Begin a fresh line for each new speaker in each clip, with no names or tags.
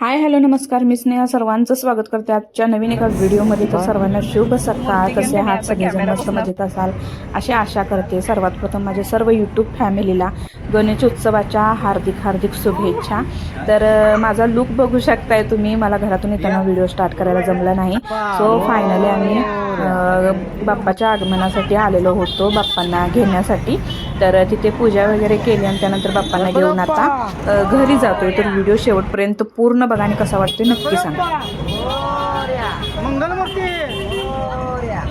Hi hello नमस्कार. मी स्नेहा. सर्वांचं स्वागत करते आजच्या नवीन एका व्हिडिओमध्ये. तर सर्वांना शुभ सकाळ. कसे आहात? सगळेजण मस्त मजेत असाल? अशी आशा करते. सर्वात प्रथम माझ्या सर्व यूट्यूब फॅमिलीला गणेश उत्सवाच्या हार्दिक हार्दिक शुभेच्छा. तर माझा लुक बघू शकताय तुम्ही. मला घरातून येताना व्हिडिओ स्टार्ट करायला जमला नाही. सो फायनली आम्ही बाप्पाच्या आगमनासाठी आलेलो होतो बाप्पांना घेण्यासाठी. तर तिथे पूजा वगैरे केली आणि त्यानंतर बाप्पांना घेऊन आता घरी जातोय. तर व्हिडिओ शेवटपर्यंत पूर्ण बघा आणि कसा वाटतोय नक्की सांगा.
मंगलमूर्ती! मोर्या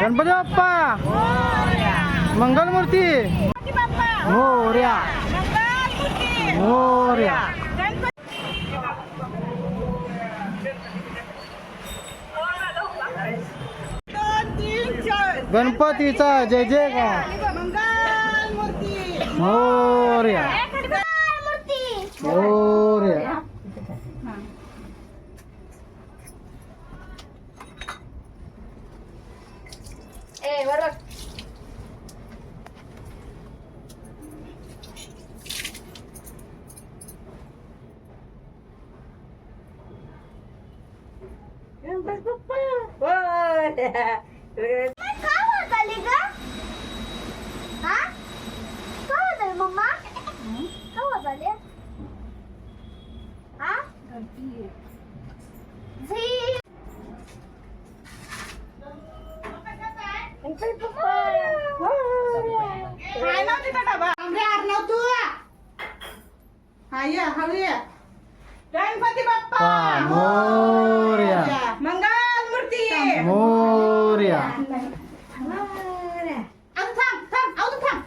गणपती बाप्पा! मंगलमूर्ती! मोर्या मोर्या गणपतीचा जय जय का Morya Morya
agarra.
Mas
calma, tá ligado? Calma, tá ligado, mamá? Calma, tá ligado? Ah?
Gabi...
Ganpati Bappa हा,
मोर्या.
मंगल मूर्ती
मोर्या.
थांब थांब अजून थांब.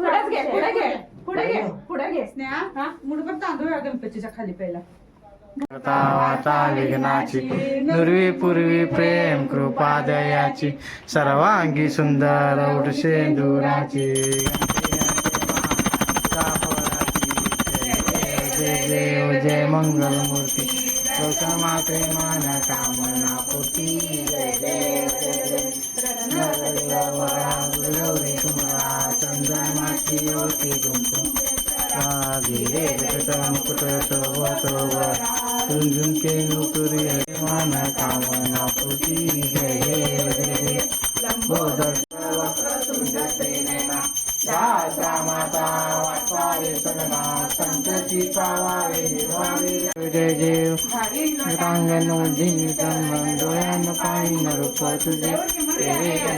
पुढेच घे
पुढे घे पुढे घे पुढे घे
स्नेहा मुठभर तांदूळ
आहे गणपतीच्या खाली पहिला
वाता विघ्नाची नुरवी पूर्वी प्रेम कृपा दयाची सर्वांगी सुंदर औट दुराची जय देव जय मंगल मूर्ती माते प्रेमान कामना पूर्ती जय देव जय गौरी तुम्हाला चंद्रमाची होती गुंतून धीरे मुकुट सोबत झुंझुन कामना जय जय जय जय माता वाचवावे सगळा संतची पावावे निर्वावे जय देव रांगण जिंकन डोळ्यानं पाणी रूप तुझे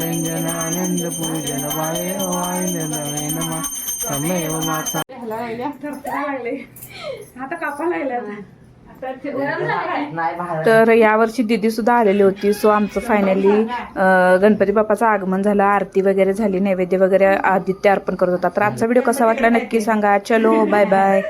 रंजन आनंद पूजन वाय वाय नवे नमा तमेव माता
आता कापा लागला
तर यावर्षी दिदी सुद्धा आलेली होती. सो आमचं फायनली गणपती बाप्पाचं आगमन झालं. आरती वगैरे झाली. नैवेद्य वगैरे आदित्य अर्पण करत होता. तर आजचा व्हिडिओ कसा वाटला नक्की सांगा. चलो बाय बाय